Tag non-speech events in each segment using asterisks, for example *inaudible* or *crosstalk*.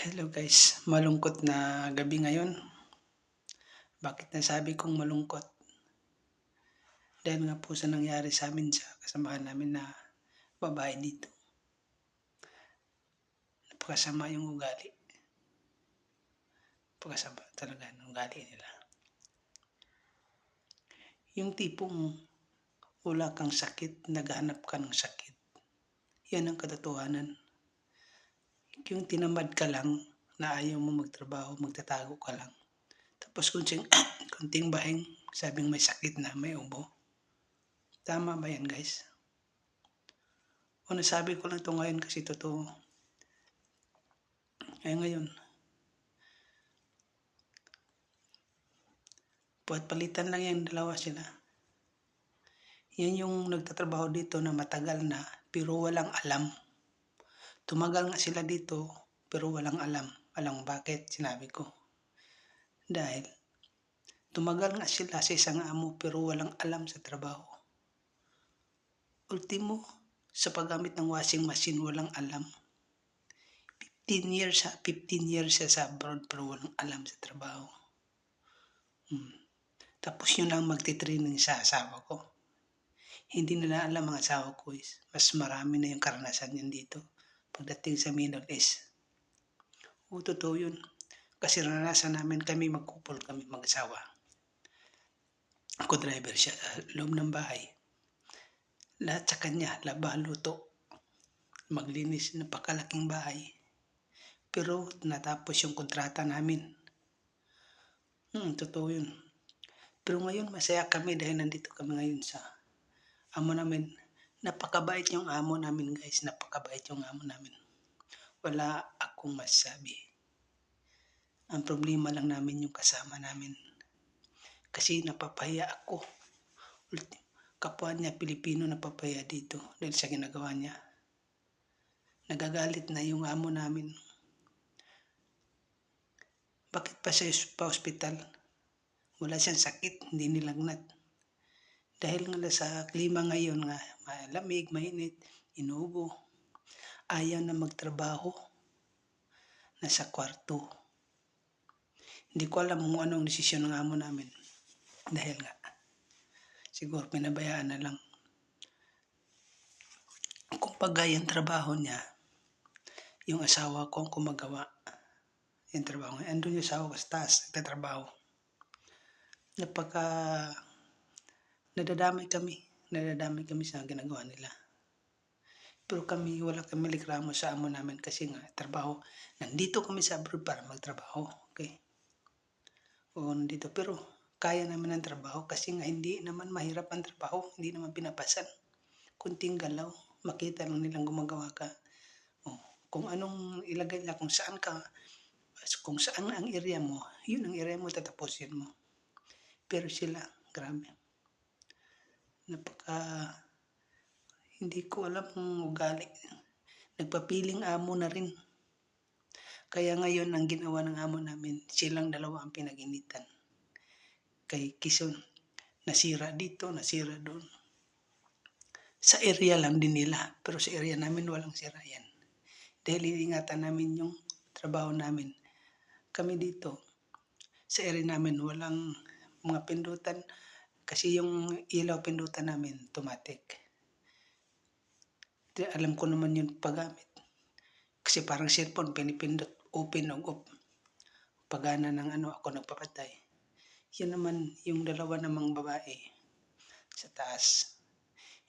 Hello guys, malungkot na gabi ngayon. Bakit nasabi kong malungkot? Dahil nga po sa nangyari sa amin sa kasamahan namin na babae dito. Napakasama yung ugali. Napakasama talaga ng ugali nila. Yung tipong wala kang sakit, naghahanap ka ng sakit. Yan ang katotohanan yung tinamad ka lang na ayaw mo magtrabaho, magtatago ka lang. Tapos *coughs* kunting, kunting bahing, sabing may sakit na, may ubo. Tama ba yan guys? O nasabi ko lang to ngayon kasi totoo. Ay ngayon, Puwat palitan lang yung dalawa sila. Yan yung nagtatrabaho dito na matagal na pero walang alam. Tumagal nga sila dito pero walang alam. Alam bakit sinabi ko. Dahil tumagal nga sila sa isang amo pero walang alam sa trabaho. Ultimo, sa paggamit ng washing machine walang alam. 15 years ha, 15 years siya sa abroad pero walang alam sa trabaho. Hmm. Tapos yun lang magtitraining sa asawa ko. Hindi nila alam ang asawa ko is mas marami na yung karanasan yun dito pagdating sa Middle East. O, totoo yun. Kasi naranasan namin kami magkupol kami mag-asawa. Ako driver siya sa loob ng bahay. Lahat sa kanya, laba, luto. Maglinis, napakalaking bahay. Pero natapos yung kontrata namin. Hmm, totoo yun. Pero ngayon masaya kami dahil nandito kami ngayon sa amo namin Napakabait yung amo namin guys, napakabait yung amo namin. Wala akong masabi. Ang problema lang namin yung kasama namin. Kasi napapahiya ako. Kapwa niya Pilipino napapahiya dito dahil sa ginagawa niya. Nagagalit na yung amo namin. Bakit pa siya pa hospital? Wala siyang sakit, hindi nilagnat. Dahil nga sa klima ngayon nga, malamig, mainit, inubo, ayaw na magtrabaho, nasa kwarto. Hindi ko alam kung anong desisyon ng amo namin. Dahil nga, siguro pinabayaan na lang. Kung pagay ang trabaho niya, yung asawa ko ang kumagawa. Yung trabaho niya. Andun yung asawa ko sa taas, nagtatrabaho. Napaka nadadamay kami. Nadadamay kami sa ginagawa nila. Pero kami, wala kami likramo sa amo namin kasi nga, trabaho. Nandito kami sa abroad para magtrabaho. Okay? O nandito. Pero kaya namin ang trabaho kasi nga hindi naman mahirap ang trabaho. Hindi naman pinapasan. Kunting galaw. Makita lang nilang gumagawa ka. O, kung anong ilagay nila, kung saan ka, kung saan ang area mo, yun ang area mo, tatapusin mo. Pero sila, grabe napaka hindi ko alam ang ugali. Nagpapiling amo na rin. Kaya ngayon ang ginawa ng amo namin, silang dalawa ang pinaginitan. Kay Kison, nasira dito, nasira doon. Sa area lang din nila, pero sa area namin walang sira yan. Dahil iingatan namin yung trabaho namin. Kami dito, sa area namin walang mga pindutan, kasi yung ilaw pindutan namin, automatic. Di, alam ko naman yung paggamit. Kasi parang cellphone, pinipindot, open o off. Pagana ng ano, ako nagpapatay. Yan naman yung dalawa namang babae sa taas.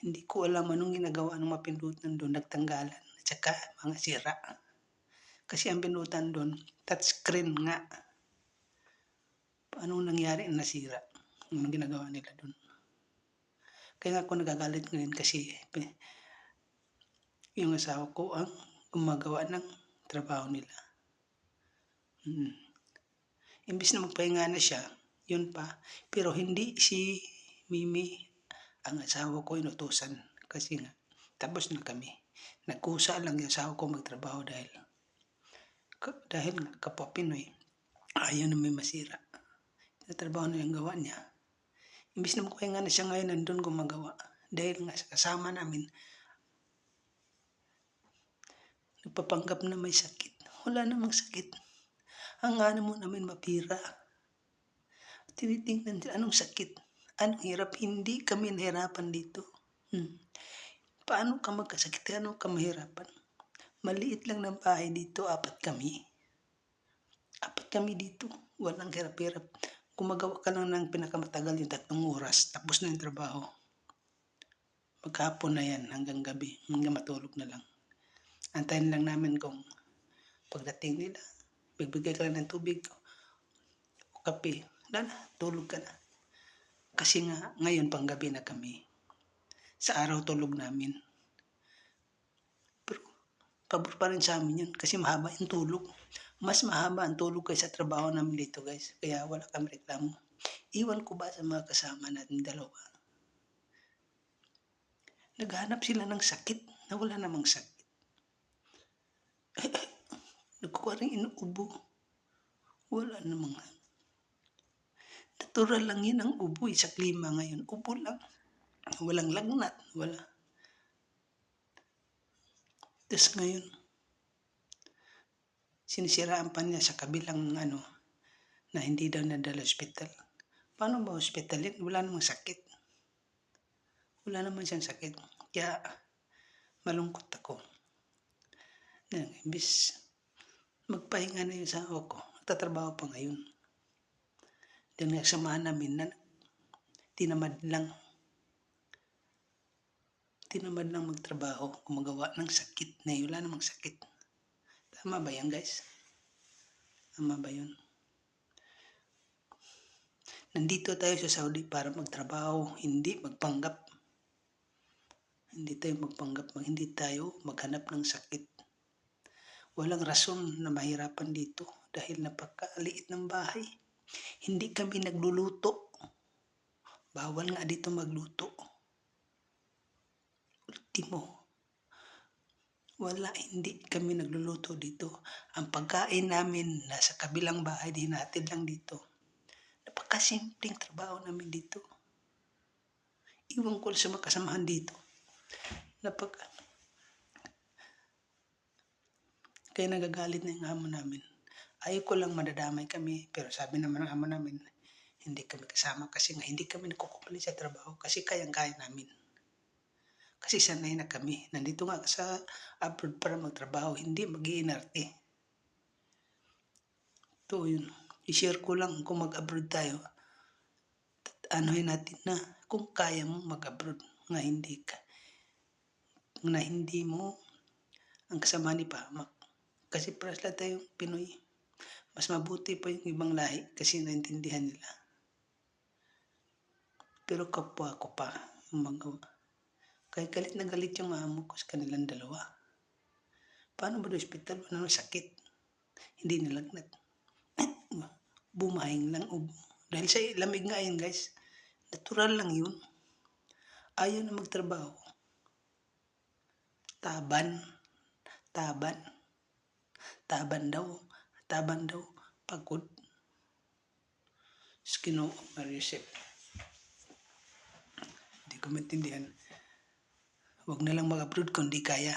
Hindi ko alam anong ginagawa ng mapindutan doon, nagtanggalan. At saka mga sira. Kasi ang pindutan doon, touchscreen nga. Paano nangyari na nasira? Anong ginagawa nila doon. Kaya ako nagagalit ngayon kasi yung asawa ko ang gumagawa ng trabaho nila. Hmm. Imbis na magpahinga na siya, yun pa. Pero hindi si Mimi ang asawa ko inutusan. Kasi nga, tapos na kami. Nagkusa lang yung asawa ko magtrabaho dahil dahil kapwa Pinoy, ayaw na may masira. Natrabaho na yung gawa niya. Imbis na magpahinga na siya ngayon, nandun gumagawa. Dahil nga kasama namin, nagpapanggap na may sakit. Wala namang sakit. Ang ano mo namin mapira. Tinitingnan nila, anong sakit? Anong hirap? Hindi kami nahirapan dito. Hmm. Paano ka magkasakit? Ano ka mahirapan? Maliit lang ng bahay dito, apat kami. Apat kami dito. Walang hirap-hirap. Gumagawa ka lang ng pinakamatagal yung tatlong oras, tapos na yung trabaho. Maghapon na yan hanggang gabi, hanggang matulog na lang. Antayin lang namin kung pagdating nila, bigbigay ka lang ng tubig o kape. Wala na, tulog ka na. Kasi nga, ngayon pang gabi na kami. Sa araw tulog namin. Pabor pa rin sa amin yun kasi mahaba yung tulog. Mas mahaba ang tulog kaysa trabaho namin dito guys. Kaya wala kami reklamo. Iwan ko ba sa mga kasama natin dalawa? Naghanap sila ng sakit na wala namang sakit. *coughs* Nagkukuha rin inuubo. Wala namang Natural lang yun ang ubo eh, sa klima ngayon. Ubo lang. Walang lagnat. Wala. Tapos ngayon, sinisiraan pa niya sa kabilang ano, na hindi daw nadala hospital. Paano ba hospital yan? Wala namang sakit. Wala naman siyang sakit. Kaya, malungkot ako. Na, imbis, magpahinga na yung sa ako. Nagtatrabaho pa ngayon. Dahil nagsamahan namin na tinamad lang. Tinamad lang magtrabaho, gumagawa ng sakit na wala namang sakit. Tama ba yan guys? Tama ba yun? Nandito tayo sa Saudi para magtrabaho, hindi magpanggap. Hindi tayo magpanggap, hindi tayo maghanap ng sakit. Walang rason na mahirapan dito dahil napakaliit ng bahay. Hindi kami nagluluto. Bawal nga dito magluto. Ultimo. Wala, hindi kami nagluluto dito. Ang pagkain namin nasa kabilang bahay, din natin lang dito. Napakasimpleng trabaho namin dito. Iwan ko sa makasamahan dito. Napag... Kaya nagagalit na yung amo namin. Ayaw ko lang madadamay kami, pero sabi naman ng amo namin, hindi kami kasama kasi nga hindi kami nagkukumali sa trabaho kasi kayang-kaya namin. Kasi sanay na kami. Nandito nga sa abroad para magtrabaho, hindi mag iinarte Ito yun. I-share ko lang kung mag-abroad tayo. Anohin natin na kung kaya mo mag-abroad nga hindi ka na hindi mo ang kasama ni Pamak. Kasi paras lang tayong Pinoy. Mas mabuti pa yung ibang lahi kasi naintindihan nila. Pero kapwa ko pa yung magawa. Kaya galit na galit yung amo ko sa kanilang dalawa. Paano ba hospital? Nang sakit. Hindi nilagnat. *clears throat* Bumahing lang. Dahil sa lamig nga yun guys. Natural lang yun. Ayaw na magtrabaho. Taban. Taban. Taban daw taban daw pagod. Skino Marisip. Hindi ko maintindihan. Huwag na lang mag-upload kung kaya.